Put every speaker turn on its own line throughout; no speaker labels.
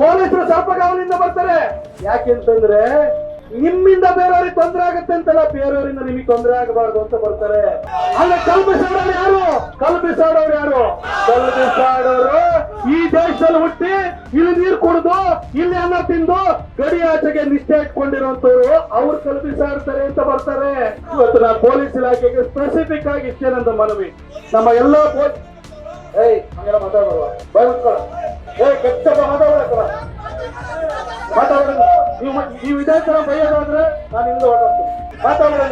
ಪೊಲೀಸರು ಸ್ವಲ್ಪ ಗಮನದಿಂದ ಬರ್ತಾರೆ ಯಾಕೆಂತಂದ್ರೆ ನಿಮ್ಮಿಂದ ಬೇರೆಯವ್ರಿಗೆ ತೊಂದರೆ ಆಗುತ್ತೆ ಅಂತಲ್ಲ, ಬೇರೆಯವರಿಂದ ನಿಮಗೆ ತೊಂದರೆ ಆಗಬಾರ್ದು ಅಂತ ಬರ್ತಾರೆ. ಅಲ್ಲ ಕಲ್ಪಿಸಾಡೋರು ಯಾರು? ಕಲ್ಪಿಸಾಡೋರು ಯಾರು? ಕಲ್ಪಿಸಾಡೋರು ಈ ದೇಶದಲ್ಲಿ ಹುಟ್ಟಿ ಇಲ್ಲಿ ನೀರು ಕುಡಿದು, ಇಲ್ಲಿ ಅನ್ನ ತಿಂದು, ಗಡಿ ಆಚೆಗೆ ನಿಷ್ಠೆ ಇಟ್ಕೊಂಡಿರುವಂತವ್ರು ಅವ್ರು ಕಲ್ಪಿಸಾಡ್ತಾರೆ ಅಂತ ಬರ್ತಾರೆ. ಇವತ್ತು ನಾನು ಪೊಲೀಸ್ ಇಲಾಖೆಗೆ ಸ್ಪೆಸಿಫಿಕ್ ಆಗಿ ಇಷ್ಟೇ ಮನವಿ. ನಮ್ಮ ಎಲ್ಲ ಏಯ್, ಹಂಗೆಲ್ಲ ಮುಚ್ಕೊಳ್ಳ ಏಯ್, ಕೆಟ್ಟ ಮಾತಾಡಬೇಕಲ್ಲ ಮಾತಾಡೋಣ ನೀವು ಈ ಇದೇ ತರ ಬೈಯೋದಾದ್ರೆ ನಾನು ಹಿಂದೆ ಹೊರಡ್ತೀನಿ ಮಾತಾಡೋಣ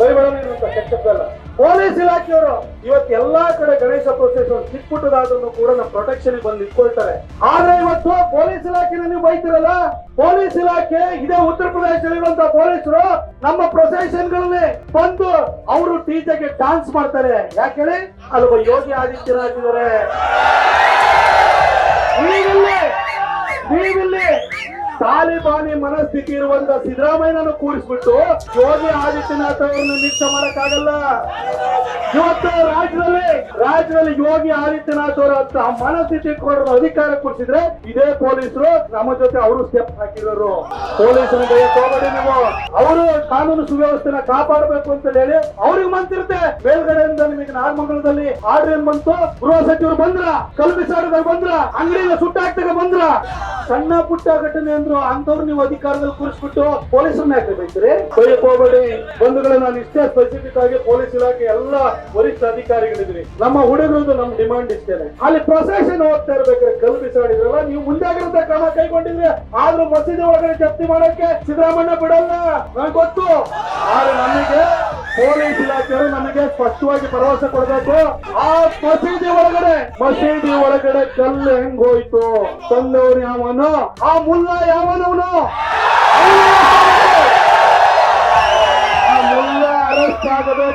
ಬೈಬೇಡ ಕೆಟ್ಟದ್ದಲ್ಲ ಪೊಲೀಸ್ ಇಲಾಖೆಯವರು ಇವತ್ತು ಎಲ್ಲಾ ಕಡೆ ಗಣೇಶ ಪ್ರೋತ್ಸವ ಸಿಕ್ಬಿಟ್ಟದಾದ್ರೂ ಕೂಡ ನಮ್ಮ ಪ್ರೊಟೆಕ್ಷನ್ ಬಂದು ನಿಂತ್ಕೊಳ್ತಾರೆ. ಆದ್ರೆ ಇವತ್ತು ಪೊಲೀಸ್ ಇಲಾಖೆನ ನೀವು ಬೈತಿರಲ್ಲ? ಪೊಲೀಸ್ ಇಲಾಖೆ ಇದೇ ಉತ್ತರ ಪ್ರದೇಶದಲ್ಲಿರುವಂತಹ ಪೊಲೀಸರು ನಮ್ಮ ಪ್ರೊಸೆಷನ್ಗಳಲ್ಲಿ ಬಂದು ಅವರು ಟೀಚರ್ಗೆ ಡಾನ್ಸ್ ಮಾಡ್ತಾರೆ. ಯಾಕೆ ಅಲ್ಲೊಬ್ಬ ಯೋಗಿ ಆದಿತ್ಯನಾಥ್ ನೀವಿಲ್ಲಿ ತಾಲಿಬಾನಿ ಮನಸ್ಥಿತಿ ಇರುವಂತ ಸಿದ್ದರಾಮಯ್ಯನನ್ನು ಕೂರಿಸ್ಬಿಟ್ಟು ಯೋಗಿ ಆದಿತ್ಯನಾಥ್ ಅವರನ್ನು ನಿರೀಕ್ಷೆ ಮಾಡಕ್ಕಾಗಲ್ಲ. ಇವತ್ತು ರಾಜ್ಯದಲ್ಲಿ ರಾಜ್ಯದಲ್ಲಿ ಯೋಗಿ ಆದಿತ್ಯನಾಥ್ ಅವರ ಮನಸ್ಥಿತಿ ಕೊಡೋ ಅಧಿಕಾರ ಕೊಡ್ಸಿದ್ರೆ ಇದೇ ಪೊಲೀಸರು ನಮ್ಮ ಜೊತೆ ಅವರು ಸ್ಟೆಪ್ ಹಾಕಿರೋರು. ಪೊಲೀಸರು ಹೋಗಬೇಡಿ ನೀವು. ಅವರು ಕಾನೂನು ಸುವ್ಯವಸ್ಥೆನ ಕಾಪಾಡಬೇಕು ಅಂತ ಹೇಳಿ ಅವ್ರಿಗೆ ಮಂತಿರುತ್ತೆ ಮೇಲ್ಗಡೆಯಿಂದ ನಿಮಗೆ ನಾಗಮಂಗಲದಲ್ಲಿ ಆರ್ಡರ್ ಏನ್ ಬಂತು? ಗೃಹ ಸಚಿವರು ಬಂದ್ರ? ಕಲ್ಪಿಸಾಡದಾಗ ಬಂದ್ರ? ಅಂಗಡಿಯಿಂದ ಸುಟ್ಟಾಕ್ತಾಗ ಬಂದ್ರ? ಸಣ್ಣ ಪುಟ್ಟ ಘಟನೆ ಅಂದ್ರು ಅಂತವ್ರು ನೀವು ಅಧಿಕಾರದಲ್ಲಿ ಕೂರಿಸ್ಬಿಟ್ಟು ಪೊಲೀಸರನ್ನ ಹಾಕಬೇಕ್ರಿ ಬೈತೀರಿ ಹೋಗಬೇಡಿ. ಬಂಧುಗಳನ್ನ ಬಂಧುಗಳು ನಾನು ಇಷ್ಟೇ ಸ್ಪೆಸಿಫಿಕ್ ಆಗಿ ಪೊಲೀಸ್ ಇಲಾಖೆ ಎಲ್ಲ ವರಿಷ್ಠ ಅಧಿಕಾರಿಗಳಿದ್ರಿ ನಮ್ಮ ಹುಡುಗರದ್ದು ನಮ್ ಡಿಮಾಂಡ್ ಇಷ್ಟೇನೆ. ಅಲ್ಲಿ ಪ್ರೊಸೆಷನ್ ಹೋಗ್ತಾ ಇರ್ಬೇಕಾದ್ರೆ ಕಲ್ಪಿಸಾಡಿದ್ರಲ್ಲ ನೀವು ಮುಂಜಾಗ್ರತಾ ಕ್ರಮ ಕೈಗೊಂಡಿದ್ರೆ ಆದ್ರೂ ಮಸೀದಿ ಒಳಗಡೆ ಜಪ್ತಿ ಮಾಡಕ್ಕೆ ಸಿದ್ದರಾಮಯ್ಯ ಬಿಡಲ್ಲ. ನನಗೆ ಗೊತ್ತು. ಆದ್ರೆ ನಮಗೆ ಪೊಲೀಸ್ ಇಲಾಖೆಯವರು ನಮಗೆ ಸ್ಪಷ್ಟವಾಗಿ ಭರವಸೆ ಕೊಡಬೇಕು. ಆ ಮಸೀದಿ ಒಳಗಡೆ ಮಸೀದಿ ಒಳಗಡೆ ಕಲ್ಲು ಹೆಂಗ್ ಹೋಯ್ತು? ತಂದವ್ರು ಯಾವನು? ಆ ಮುಲ್ಲ ಯಾವನವನು?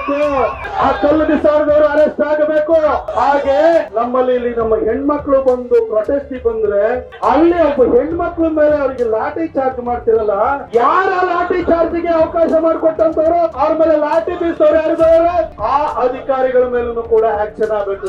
ಆಗಬೇಕು ಆ ಕಲ್ಲು ಬಿಸಾಡಿದವರು ಅರೆಸ್ಟ್ ಆಗಬೇಕು. ಹಾಗೆ ನಮ್ಮಲ್ಲಿ ಇಲ್ಲಿ ನಮ್ಮ ಹೆಣ್ಮಕ್ಳು ಬಂದು ಪ್ರೊಟೆಸ್ಟ್ ಬಂದ್ರೆ ಅಲ್ಲಿ ಒಬ್ಬ ಹೆಣ್ಮಕ್ಳ ಮೇಲೆ ಅವರಿಗೆ ಲಾಠಿ ಚಾರ್ಜ್ ಮಾಡ್ತಿರಲ್ಲ, ಯಾರ ಲಾಠಿ ಚಾರ್ಜ್ಗೆ ಅವಕಾಶ ಮಾಡಿಕೊಟ್ಟಂತವ್ರು ಅವ್ರ ಮೇಲೆ ಲಾಠಿ ಬೀಸೋರು ಯಾರಿದವರು ಆ ಅಧಿಕಾರಿಗಳ ಮೇಲೂ ಕೂಡ ಆಕ್ಷನ್ ಆಗಬೇಕು.